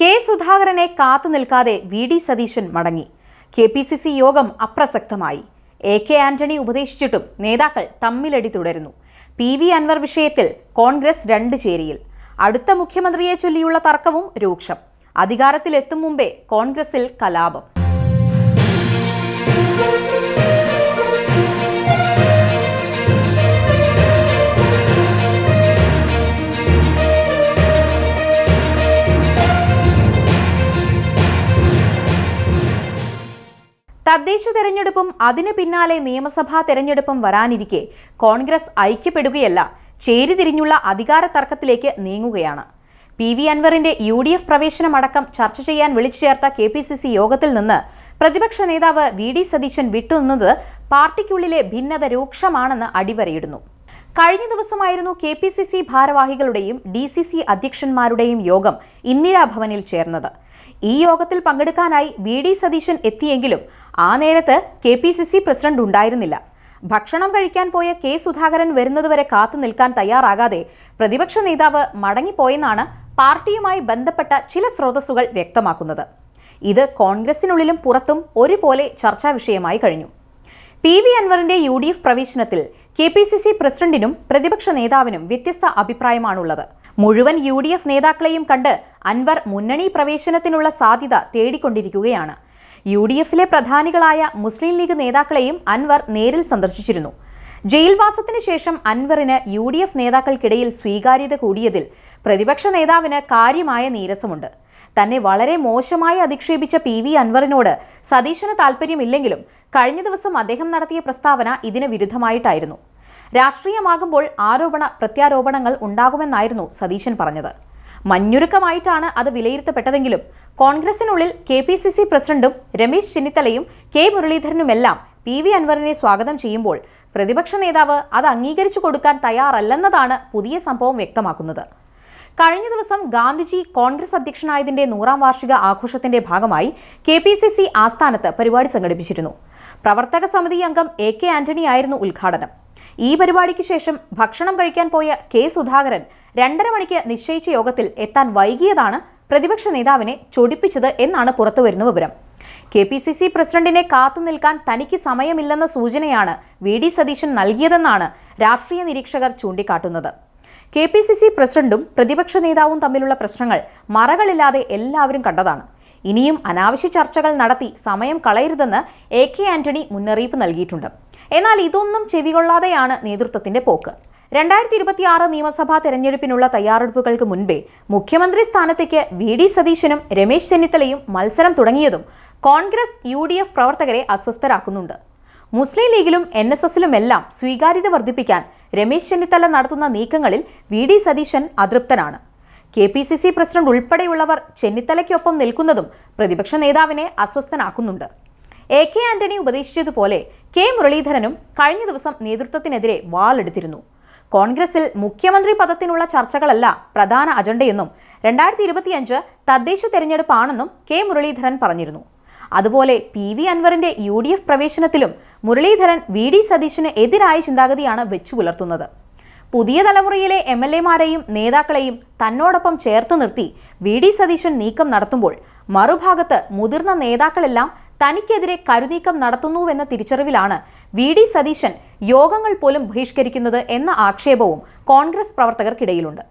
K സുധാകരനെ കാത്തു നിൽക്കാതെ വി ഡി സതീശൻ മടങ്ങി. കെ പി സി സി യോഗം അപ്രസക്തമായി. എ കെ ആന്റണി ഉപദേശിച്ചിട്ടും നേതാക്കൾ തമ്മിലടി തുടരുന്നു. പി വി അൻവർ വിഷയത്തിൽ കോൺഗ്രസ് രണ്ട് ചേരിയിൽ. അടുത്ത മുഖ്യമന്ത്രിയെ ചൊല്ലിയുള്ള തർക്കവും രൂക്ഷം. അധികാരത്തിലെത്തും മുമ്പേ കോൺഗ്രസിൽ കലാപം. തദ്ദേശ തെരഞ്ഞെടുപ്പും അതിനു പിന്നാലെ നിയമസഭാ തെരഞ്ഞെടുപ്പും വരാനിരിക്കെ കോൺഗ്രസ് ഐക്യപ്പെടുകയല്ല ചേരിതിരിഞ്ഞുള്ള അധികാര തർക്കത്തിലേക്ക് നീങ്ങുകയാണ്. പി വി അൻവറിന്റെ യു ഡി എഫ് പ്രവേശനമടക്കം ചർച്ച ചെയ്യാൻ വിളിച്ചു ചേർത്ത കെ പി സി സി യോഗത്തിൽ നിന്ന് പ്രതിപക്ഷ നേതാവ് വി ഡി സതീശൻ വിട്ടുനിന്നത് പാർട്ടിക്കുള്ളിലെ ഭിന്നത രൂക്ഷമാണെന്ന് അടിവരയിടുന്നു. കഴിഞ്ഞ ദിവസമായിരുന്നു കെ പി സി സി ഭാരവാഹികളുടെയും ഡി സി സി അധ്യക്ഷന്മാരുടെയും യോഗം ഇന്ദിരാഭവനിൽ ചേർന്നത്. ഈ യോഗത്തിൽ പങ്കെടുക്കാനായി വി ഡി സതീശൻ എത്തിയെങ്കിലും ആ നേരത്ത് K P C C president ഉണ്ടായിരുന്നില്ല. ഭക്ഷണം കഴിക്കാൻ പോയ കെ സുധാകരൻ വരുന്നതുവരെ കാത്തു നിൽക്കാൻ തയ്യാറാകാതെ പ്രതിപക്ഷ നേതാവ് മടങ്ങിപ്പോയെന്നാണ് പാർട്ടിയുമായി ബന്ധപ്പെട്ട ചില സ്രോതസ്സുകൾ വ്യക്തമാക്കുന്നത്. ഇത് കോൺഗ്രസിനുള്ളിലും പുറത്തും ഒരുപോലെ ചർച്ചാ വിഷയമായി കഴിഞ്ഞു. പി വി അൻവറിന്റെ യു ഡി എഫ് പ്രവേശനത്തിൽ കെ പി സി സി പ്രസിഡന്റിനും പ്രതിപക്ഷ നേതാവിനും വ്യത്യസ്ത അഭിപ്രായമാണുള്ളത്. മുഴുവൻ യു ഡി എഫ് നേതാക്കളെയും കണ്ട് അൻവർ മുന്നണി പ്രവേശനത്തിനുള്ള സാധ്യത തേടിക്കൊണ്ടിരിക്കുകയാണ്. യു ഡി എഫിലെ പ്രധാനികളായ മുസ്ലിം ലീഗ് നേതാക്കളെയും അൻവർ നേരിൽ സന്ദർശിച്ചിരുന്നു. ജയിൽവാസത്തിന് ശേഷം അൻവറിന് യു ഡി എഫ് നേതാക്കൾക്കിടയിൽ സ്വീകാര്യത കൂടിയതിൽ പ്രതിപക്ഷ നേതാവിന് കാര്യമായ നീരസമുണ്ട്. തന്നെ വളരെ മോശമായി അധിക്ഷേപിച്ച പി വി അൻവറിനോട് സതീശന് താല്പര്യമില്ലെങ്കിലും കഴിഞ്ഞ ദിവസം അദ്ദേഹം നടത്തിയ പ്രസ്താവന ഇതിന് വിരുദ്ധമായിട്ടായിരുന്നു. രാഷ്ട്രീയമാകുമ്പോൾ ആരോപണ പ്രത്യാരോപണങ്ങൾ ഉണ്ടാകുമെന്നായിരുന്നു സതീശൻ പറഞ്ഞത്. മഞ്ഞുരുക്കമായിട്ടാണ് അത് വിലയിരുത്തപ്പെട്ടതെങ്കിലും കോൺഗ്രസിനുള്ളിൽ കെ പി സി സി പ്രസിഡന്റും രമേശ് ചെന്നിത്തലയും കെ മുരളീധരനുമെല്ലാം പി വി അൻവറിനെ സ്വാഗതം ചെയ്യുമ്പോൾ പ്രതിപക്ഷ നേതാവ് അത് അംഗീകരിച്ചു കൊടുക്കാൻ തയ്യാറല്ലെന്നതാണ് പുതിയ സംഭവം വ്യക്തമാക്കുന്നത്. കഴിഞ്ഞ ദിവസം ഗാന്ധിജി കോൺഗ്രസ് അധ്യക്ഷനായതിന്റെ നൂറാം വാർഷിക ആഘോഷത്തിന്റെ ഭാഗമായി കെ പി സി സി ആസ്ഥാനത്ത് പരിപാടി സംഘടിപ്പിച്ചിരുന്നു. പ്രവർത്തക സമിതി അംഗം എ കെ ആന്റണി ആയിരുന്നു ഉദ്ഘാടനം. ഈ പരിപാടിക്ക് ശേഷം ഭക്ഷണം കഴിക്കാൻ പോയ കെ സുധാകരൻ രണ്ടര മണിക്ക് നിശ്ചയിച്ച യോഗത്തിൽ എത്താൻ വൈകിയതാണ് പ്രതിപക്ഷ നേതാവിനെ ചൊടിപ്പിച്ചത് എന്നാണ് പുറത്തുവരുന്ന വിവരം. കെ പി സി സി പ്രസിഡന്റിനെ കാത്തു നിൽക്കാൻ തനിക്ക് സമയമില്ലെന്ന സൂചനയാണ് വി ഡി സതീശൻ നൽകിയതെന്നാണ് രാഷ്ട്രീയ നിരീക്ഷകർ ചൂണ്ടിക്കാട്ടുന്നത്. കെ പി സി സി പ്രസിഡന്റും പ്രതിപക്ഷ നേതാവും തമ്മിലുള്ള പ്രശ്നങ്ങൾ മറകളില്ലാതെ എല്ലാവരും കണ്ടതാണ്. ഇനിയും അനാവശ്യ ചർച്ചകൾ നടത്തി സമയം കളയരുതെന്ന് എ കെ ആന്റണി മുന്നറിയിപ്പ് നൽകിയിട്ടുണ്ട്. എന്നാൽ ഇതൊന്നും ചെവികൊള്ളാതെയാണ് നേതൃത്വത്തിന്റെ പോക്ക്. രണ്ടായിരത്തി ഇരുപത്തിയാറ് നിയമസഭാ തെരഞ്ഞെടുപ്പിനുള്ള തയ്യാറെടുപ്പുകൾക്ക് മുൻപേ മുഖ്യമന്ത്രി സ്ഥാനത്തേക്ക് വി ഡി സതീശനും രമേശ് ചെന്നിത്തലയും മത്സരം തുടങ്ങിയതും കോൺഗ്രസ് യു ഡി എഫ് പ്രവർത്തകരെ അസ്വസ്ഥരാക്കുന്നുണ്ട്. മുസ്ലിം ലീഗിലും എൻ എസ് എസിലുമെല്ലാം സ്വീകാര്യത വർദ്ധിപ്പിക്കാൻ രമേശ് ചെന്നിത്തല നടത്തുന്ന നീക്കങ്ങളിൽ V D Satheesan അതൃപ്തനാണ്. K P C C president ഉൾപ്പെടെയുള്ളവർ ചെന്നിത്തലയ്ക്കൊപ്പം നിൽക്കുന്നതും പ്രതിപക്ഷ നേതാവിനെ അസ്വസ്ഥനാക്കുന്നുണ്ട്. എ കെ ആന്റണി ഉപദേശിച്ചതുപോലെ കെ മുരളീധരനും കഴിഞ്ഞ ദിവസം നേതൃത്വത്തിനെതിരെ വാളെടുത്തിരുന്നു. കോൺഗ്രസിൽ മുഖ്യമന്ത്രി പദത്തിനുള്ള ചർച്ചകളല്ല പ്രധാന അജണ്ടയെന്നും രണ്ടായിരത്തി ഇരുപത്തിയഞ്ച് തദ്ദേശ തെരഞ്ഞെടുപ്പാണെന്നും കെ മുരളീധരൻ പറഞ്ഞിരുന്നു. അതുപോലെ പി വി അൻവറിന്റെ യു ഡി എഫ് പ്രവേശനത്തിലും മുരളീധരൻ വി ഡി സതീശന് എതിരായ ചിന്താഗതിയാണ് വെച്ചു പുലർത്തുന്നത്. പുതിയ തലമുറയിലെ എം എൽ എമാരെയും നേതാക്കളെയും തന്നോടൊപ്പം ചേർത്ത് നിർത്തി വി ഡി സതീശൻ നീക്കം നടത്തുമ്പോൾ മറുഭാഗത്ത് മുതിർന്ന നേതാക്കളെല്ലാം തനിക്കെതിരെ കരുനീക്കം നടത്തുന്നുവെന്ന തിരിച്ചറിവിലാണ് വി ഡി സതീശൻ യോഗങ്ങൾ പോലും ബഹിഷ്കരിക്കുന്നത് എന്ന ആക്ഷേപവും കോൺഗ്രസ് പ്രവർത്തകർക്കിടയിലുണ്ട്.